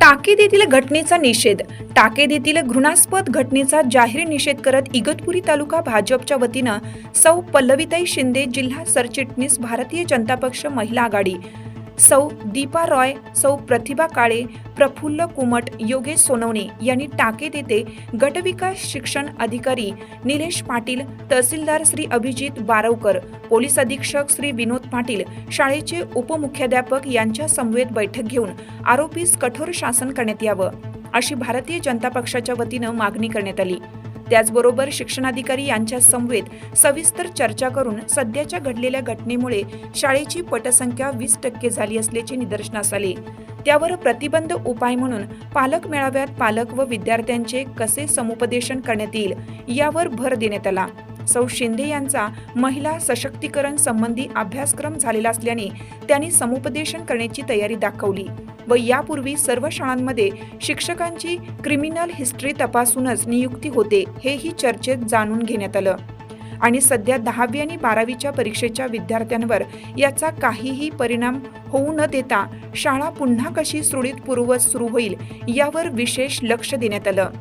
टाकेद येथील घटनेचा निषेध. टाकेद येथील घृणास्पद घटनेचा जाहीर निषेध करत इगतपुरी तालुका भाजपच्या वतीनं सौ पल्लवीताई शिंदे जिल्हा सरचिटणीस भारतीय जनता पक्ष महिला आघाडी. सौ दीपा रॉय सौ प्रतिभा काळे प्रफुल्ल कुमट योगेश सोनवणे यांनी टाके देते गटविकास शिक्षण अधिकारी निलेश पाटील तहसीलदार श्री अभिजित बारवकर पोलीस अधीक्षक श्री विनोद पाटील शाळेचे उपमुख्याध्यापक यांच्या समवेत बैठक घेऊन आरोपीस कठोर शासन करण्यात यावं अशी भारतीय जनता पक्षाच्या वतीनं मागणी करण्यात आली. त्याचबरोबर शिक्षणाधिकारी यांच्या समवेत सविस्तर चर्चा करून सध्याच्या घडलेल्या घटनेमुळे शाळेची पटसंख्या वीस टक्के झाली असल्याचे निदर्शनास आले. त्यावर प्रतिबंध उपाय म्हणून पालक मेळाव्यात पालक व विद्यार्थ्यांचे कसे समुपदेशन करण्यात येईल यावर भर देण्यात आला. सौ. शिंदे यांचा महिला सशक्तीकरण संबंधी अभ्यासक्रम झालेला असल्याने त्यांनी समुपदेशन करण्याची तयारी दाखवली. व यापूर्वी सर्व शाळांमध्ये शिक्षकांची क्रिमिनल हिस्ट्री तपासूनच नियुक्ती होते हेही चर्चेत जाणून घेण्यात आलं. आणि सध्या दहावी आणि बारावीच्या परीक्षेच्या विद्यार्थ्यांवर याचा काहीही परिणाम होऊ न देता शाळा पुन्हा कशी सुरळीत पूर्ववत सुरू होईल यावर विशेष लक्ष देण्यात आलं.